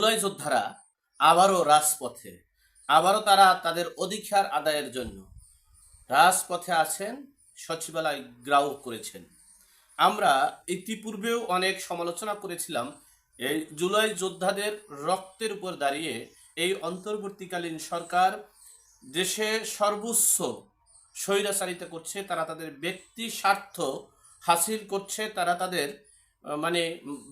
জুলাই যোদ্ধারা আবারও রাজপথে, আবারও তারা তাদের অধিকার আদায়ের জন্য রাজপথে আছেন, সচিবালয় গ্রাউ করেছেন। আমরা ইতিপূর্বেও অনেক সমালোচনা করেছিলাম, এই জুলাই যোদ্ধাদের রক্তের উপর দাঁড়িয়ে এই অন্তর্বর্তীকালীন সরকার দেশে সর্বোচ্চ স্বৈরাচারিতা করছে, তারা তাদের ব্যক্তি স্বার্থ হাসিল করছে, তারা তাদের মানে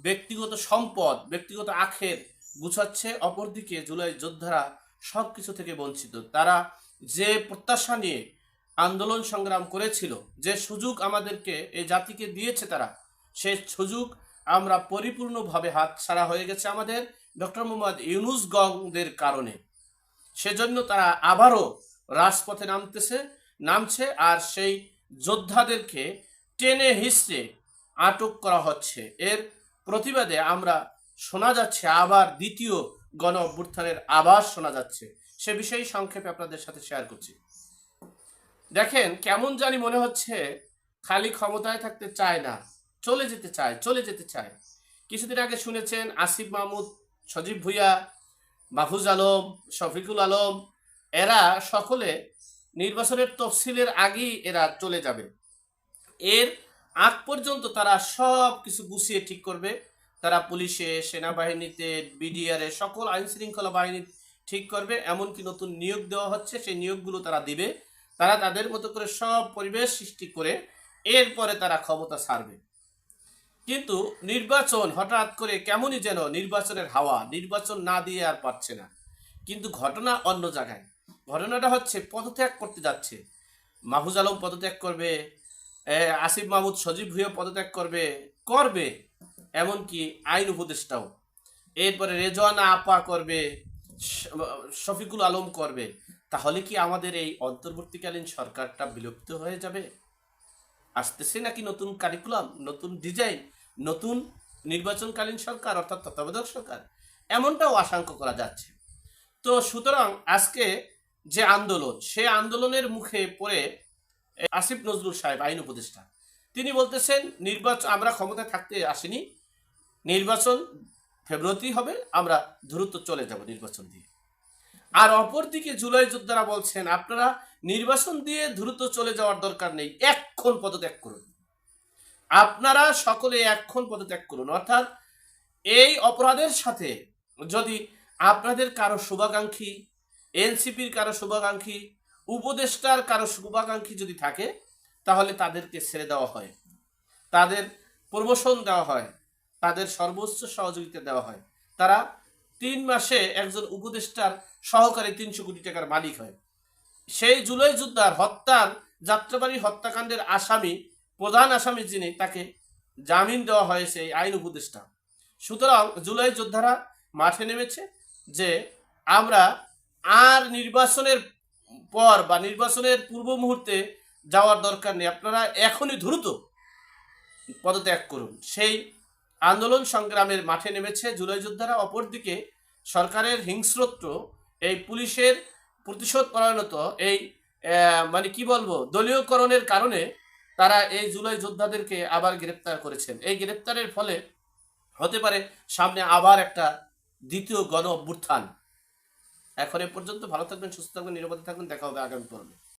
ব্যক্তিগত সম্পদ, ব্যক্তিগত আখের গুছাচ্ছে অপরদিকে জুলাই যোদ্ধারা সব কিছু থেকে বঞ্চিত। তারা যে প্রত্যাশা নিয়ে আন্দোলন সংগ্রাম করেছিল, যে সুযোগ আমাদেরকে এই জাতিকে দিয়েছে তারা সেই সুযোগ আমরা পরিপূর্ণভাবে হাত ছাড়া হয়ে গেছে আমাদের ডক্টর মোহাম্মদ ইউনুস গংদের কারণে। সেজন্য তারা আবারও রাজপথে নামতেছে, নামছে আর সেই যোদ্ধাদেরকে টেনে হিসড়ে আটক করা হচ্ছে। এর প্রতিবাদে আমরা শোনা যাচ্ছে, আবার দ্বিতীয় গণ অভ্যুত্থানের আবার শোনা যাচ্ছে। সে বিষয়ে সংক্ষেপে আপনাদের সাথে শেয়ার করছি। দেখেন, কেমন জানি মনে হচ্ছে খালি ক্ষমতায় থাকতে চায় না, চলে যেতে চায়, চলে যেতে চায়। কিছুদিন আগে শুনেছেন আসিফ মাহমুদ, সজীব ভুইয়া, মাহফুজ আলম, শফিকুল আলম, এরা সকলে নির্বাচনের তফসিলের আগেই এরা চলে যাবে। এর আগ পর্যন্ত তারা সব কিছু গুছিয়ে ঠিক করবে। তারা পুলিশে, সেনাবাহিনীতে, বিডিআরে সকল আইন শৃঙ্খলা বাহিনী ঠিক করবে, এমনকি নতুন নিয়োগ দেওয়া হচ্ছে, সেই নিয়োগগুলো তারা দিবে। তারা তাদের মতো করে সব পরিবেশ সৃষ্টি করে, এরপরে তারা ক্ষমতা ছাড়বে। কিন্তু নির্বাচন হঠাৎ করে কেমনই যেন নির্বাচনের হাওয়া, নির্বাচন না দিয়ে আর পারছে না। কিন্তু ঘটনা অন্য জায়গায়। ঘটনাটা হচ্ছে, পদত্যাগ করতে যাচ্ছে। মাহফুজ আলম পদত্যাগ করবে আসিফ মাহমুদ সজীব ভুইয়া পদত্যাগ করবে করবে। এমনকি আইন উপদেষ্টাও। এরপরে রেজওয়ানা আপা করবে শফিকুল আলম করবে। তাহলে কি আমাদের এই অন্তর্বর্তীকালীন সরকারটা বিলুপ্ত হয়ে যাবে? আসতেছে নাকি নতুন কারিকুলাম নতুন ডিজাইন নতুন নির্বাচনকালীন সরকার অর্থাৎ তত্ত্বাবধায়ক সরকার? এমনটাও আশঙ্কা করা যাচ্ছে। তো সুতরাং আজকে যে আন্দোলন, সে আন্দোলনের মুখে পড়ে আসিফ নজরুল সাহেব, আইন উপদেষ্টা। তিনি বলতেছেন নির্বাচন আমরা ক্ষমতায় থাকতে আসিনি। নির্বাচন ফেব্রুয়ারি হবে, আমরা দ্রুত চলে যাব নির্বাচন দিয়ে। আর অপরদিকে জুলাই যোদ্ধারা বলছেন, আপনারা নির্বাচন দিয়ে দ্রুত চলে যাওয়ার দরকার নেই, এক্ষণ পদত্যাগ করুন। আপনারা সকলে এক্ষণ পদত্যাগ করুন। অর্থাৎ এই অপরাধের সাথে যদি আপনাদের কারও শুভাকাঙ্ক্ষী, এনসিপির কারও শুভাকাঙ্ক্ষী, উপদেষ্টার কারও শুভাকাঙ্ক্ষী যদি থাকে, তাহলে তাদেরকে ছেড়ে দেওয়া হয়। তাদের প্রমোশন দেওয়া হয়। তাদের সর্বোচ্চ সহযোগিতা দেওয়া হয়। তারা তিন মাসে একজন উপদেষ্টার সহকারে তিনশো কোটি টাকার মালিক হয়। সেই জুলাই যোদ্ধার হত্যার যাত্রাবাড়ি হত্যাকাণ্ডের আসামি, প্রধান আসামি যিনি, তাকে জামিন দেওয়া হয়েছে এই আইন উপদেষ্টা। সুতরাং জুলাই যোদ্ধারা মাঠে নেমেছে যে আমরা আর নির্বাচনের পর বা নির্বাচনের পূর্ব মুহূর্তে যাওয়ার দরকার নেই। আপনারা এখনই দ্রুত পদত্যাগ করুন। সেই আন্দোলন সংগ্রামের মাঠে নেমেছে। জুলাই যোদ্ধারা অপরদিকে সরকারের হিংস্রত্ব, এই পুলিশের প্রতিশোধ পরায়ণত, এই মানে কি বলব, দলীয়করণের কারণে তারা এই জুলাই যোদ্ধাদেরকে আবার গ্রেপ্তার করেছেন। এই গ্রেপ্তারের ফলে হতে পারে সামনে আবার একটা দ্বিতীয় গণ অভ্যুত্থান এখন এ পর্যন্ত ভালো থাকবেন, সুস্থ থাকবেন, নিরাপদে থাকবেন। দেখা হবে আগামী পর্বে।